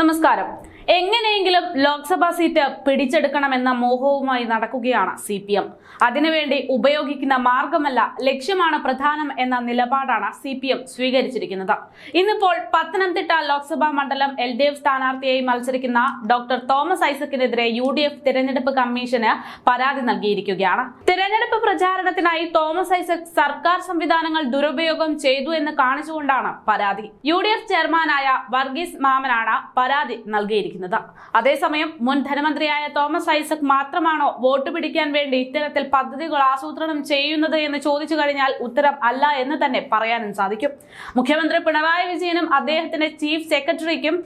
നമസ്കാരം. എങ്ങനെയെങ്കിലും ലോക്സഭാ സീറ്റ് പിടിച്ചെടുക്കണമെന്ന മോഹവുമായി നടക്കുകയാണ് സി പി എം. അതിനുവേണ്ടി ഉപയോഗിക്കുന്ന മാർഗമല്ല ലക്ഷ്യമാണ് പ്രധാനം എന്ന നിലപാടാണ് സി പി എം സ്വീകരിച്ചിരിക്കുന്നത്. ഇന്നിപ്പോൾ പത്തനംതിട്ട ലോക്സഭാ മണ്ഡലം എൽ ഡി എഫ് സ്ഥാനാർത്ഥിയായി മത്സരിക്കുന്ന ഡോക്ടർ തോമസ് ഐസക്കിനെതിരെ യു ഡി എഫ് തിരഞ്ഞെടുപ്പ് കമ്മീഷന് പരാതി നൽകിയിരിക്കുകയാണ്. തിരഞ്ഞെടുപ്പ് പ്രചാരണത്തിനായി തോമസ് ഐസക് സർക്കാർ സംവിധാനങ്ങൾ ദുരുപയോഗം ചെയ്തു എന്ന് കാണിച്ചുകൊണ്ടാണ് പരാതി. യു ഡി എഫ് ചെയർമാനായ വർഗീസ് മാമനാണ് പരാതി നൽകിയിരിക്കുന്നത്. അതേസമയം മുൻ ധനമന്ത്രിയായ തോമസ് ഐസക് മാത്രമാണോ വോട്ട് പിടിക്കാൻ വേണ്ടി ഇത്തരത്തിൽ പദ്ധതികൾ ആസൂത്രണം ചെയ്യുന്നത് എന്ന് ചോദിച്ചു കഴിഞ്ഞാൽ ഉത്തരം അല്ല എന്ന് തന്നെ പറയാനും സാധിക്കും. മുഖ്യമന്ത്രി പിണറായി വിജയനും അദ്ദേഹത്തിന്റെ ചീഫ് സെക്രട്ടറിക്കും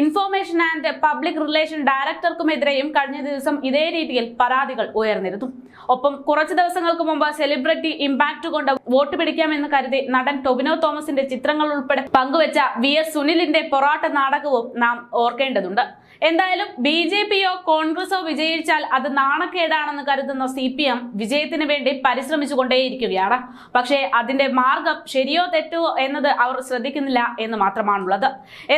ഇൻഫോർമേഷൻ ആൻഡ് പബ്ലിക് റിലേഷൻ ഡയറക്ടർക്കുമെതിരെയും കഴിഞ്ഞ ദിവസം ഇതേ രീതിയിൽ പരാതികൾ ഉയർന്നിരുന്നു. ഒപ്പം കുറച്ചു ദിവസങ്ങൾക്ക് മുമ്പ് സെലിബ്രിറ്റി ഇമ്പാക്ട് കൊണ്ട് വോട്ട് പിടിക്കാമെന്ന് കരുതി നടൻ ടൊവിനോ തോമസിന്റെ ചിത്രങ്ങൾ ഉൾപ്പെടെ പങ്കുവച്ച വി എസ് സുനിലിന്റെ പൊറാട്ട നാടകവും നാം ഓർക്കേണ്ടതുണ്ട്. എന്തായാലും ബി ജെ പിയോ കോൺഗ്രസോ വിജയിച്ചാൽ അത് നാണക്കേടാണെന്ന് കരുതുന്ന സി പി എം വിജയത്തിന് വേണ്ടി പരിശ്രമിച്ചുകൊണ്ടേയിരിക്കുകയാണ്. പക്ഷേ അതിന്റെ മാർഗം ശരിയോ തെറ്റോ എന്നത് അവർ ശ്രദ്ധിക്കുന്നില്ല എന്ന് മാത്രമാണുള്ളത്.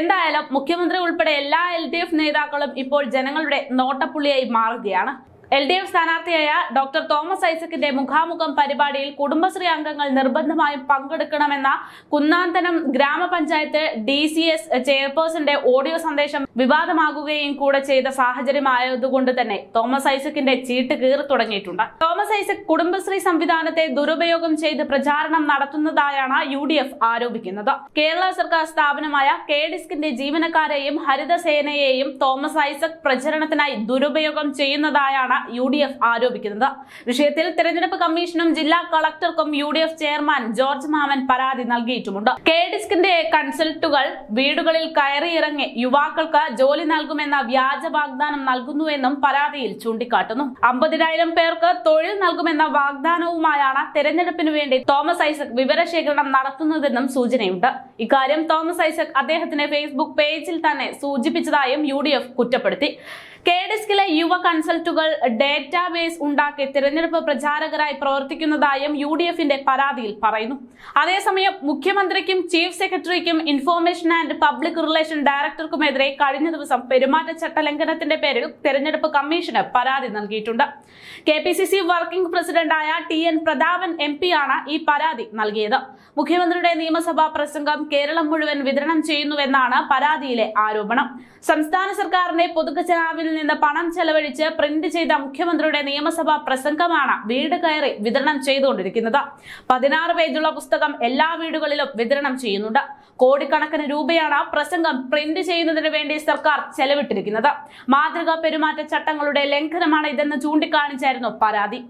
എന്തായാലും മുഖ്യമന്ത്രി ഉൾപ്പെടെ എല്ലാ എൽ നേതാക്കളും ഇപ്പോൾ ജനങ്ങളുടെ നോട്ടപ്പുള്ളിയായി മാറുകയാണ്. എൽ ഡി എഫ് സ്ഥാനാർത്ഥിയായ ഡോക്ടർ തോമസ് ഐസക്കിന്റെ മുഖാമുഖം പരിപാടിയിൽ കുടുംബശ്രീ അംഗങ്ങൾ നിർബന്ധമായും പങ്കെടുക്കണമെന്ന കുന്നാന്തനം ഗ്രാമപഞ്ചായത്ത് ഡി സി എസ് ചെയർപേഴ്സന്റെ ഓഡിയോ സന്ദേശം വിവാദമാകുകയും കൂടെ ചെയ്ത സാഹചര്യമായതുകൊണ്ട് തന്നെ തോമസ് ഐസക്കിന്റെ ചീട്ട് കീറി തുടങ്ങിയിട്ടുണ്ട്. തോമസ് ഐസക് കുടുംബശ്രീ സംവിധാനത്തെ ദുരുപയോഗം ചെയ്ത് പ്രചാരണം നടത്തുന്നതായാണ് യു ഡി എഫ് ആരോപിക്കുന്നത്. കേരള സർക്കാർ സ്ഥാപനമായ കെ ഡിസ്കിന്റെ ജീവനക്കാരെയും ഹരിതസേനയെയും തോമസ് ഐസക് പ്രചരണത്തിനായി ദുരുപയോഗം ചെയ്യുന്നതായാണ് യു ഡി എഫ് ആരോപിക്കുന്നത്. വിഷയത്തിൽ തെരഞ്ഞെടുപ്പ് കമ്മീഷനും ജില്ലാ കളക്ടർക്കും U D F chairman George Mammen പരാതി നൽകിയിട്ടുമുണ്ട്. കെ ഡിസ്കിന്റെ കൺസൾട്ടുകൾ വീടുകളിൽ കയറിയിറങ്ങി യുവാക്കൾക്ക് ജോലി നൽകുമെന്ന വ്യാജ വാഗ്ദാനം നൽകുന്നുവെന്നും പരാതിയിൽ ചൂണ്ടിക്കാട്ടുന്നു. അമ്പതിനായിരം പേർക്ക് തൊഴിൽ നൽകുമെന്ന വാഗ്ദാനവുമായാണ് തെരഞ്ഞെടുപ്പിന് വേണ്ടി തോമസ് ഐസക് വിവരശേഖരണം നടത്തുന്നതെന്നും സൂചനയുണ്ട്. ഇക്കാര്യം തോമസ് ഐസക് അദ്ദേഹത്തിന്റെ ഫേസ്ബുക്ക് പേജിൽ തന്നെ സൂചിപ്പിച്ചതായും യു കുറ്റപ്പെടുത്തി. കെ ഡിസ്കിലെ യുവ കൺസൾട്ടുകൾ ഡേറ്റാബേസ് ഉണ്ടാക്കി തിരഞ്ഞെടുപ്പ് പ്രചാരകരായി പ്രവർത്തിക്കുന്നതായും യു ഡി എഫിന്റെ പരാതിയിൽ പറയുന്നു. അതേസമയം മുഖ്യമന്ത്രിക്കും ചീഫ് സെക്രട്ടറിക്കും ഇൻഫോർമേഷൻ ആൻഡ് പബ്ലിക് റിലേഷൻ ഡയറക്ടർക്കുമെതിരെ കഴിഞ്ഞ ദിവസം പെരുമാറ്റച്ചട്ട ലംഘനത്തിന്റെ പേരിൽ തെരഞ്ഞെടുപ്പ് കമ്മീഷന് പരാതി നൽകിയിട്ടുണ്ട്. കെ വർക്കിംഗ് പ്രസിഡന്റായ ടി എൻ പ്രതാപൻ എം ആണ് ഈ പരാതി നൽകിയത്. മുഖ്യമന്ത്രിയുടെ നിയമസഭാ പ്രസംഗം കേരളം മുഴുവൻ വിതരണം ചെയ്യുന്നുവെന്നാണ് പരാതിയിലെ ആരോപണം. സംസ്ഥാന സർക്കാരിന്റെ പൊതുഖജനാവിൽ നിന്ന് പണം ചെലവഴിച്ച് പ്രിന്റ് ചെയ്ത മുഖ്യമന്ത്രിയുടെ നിയമസഭാ പ്രസംഗമാണ് വീട് കയറി വിതരണം ചെയ്തുകൊണ്ടിരിക്കുന്നത്. പതിനാറ് പേജുള്ള പുസ്തകം എല്ലാ വീടുകളിലും വിതരണം ചെയ്യുന്നുണ്ട്. കോടിക്കണക്കിന് രൂപയാണ് പ്രസംഗം പ്രിന്റ് ചെയ്യുന്നതിന് വേണ്ടി സർക്കാർ ചെലവിട്ടിരിക്കുന്നത്. മാതൃകാ പെരുമാറ്റ ചട്ടങ്ങളുടെ ലംഘനമാണ് ഇതെന്ന് ചൂണ്ടിക്കാണിച്ചായിരുന്നു പരാതി.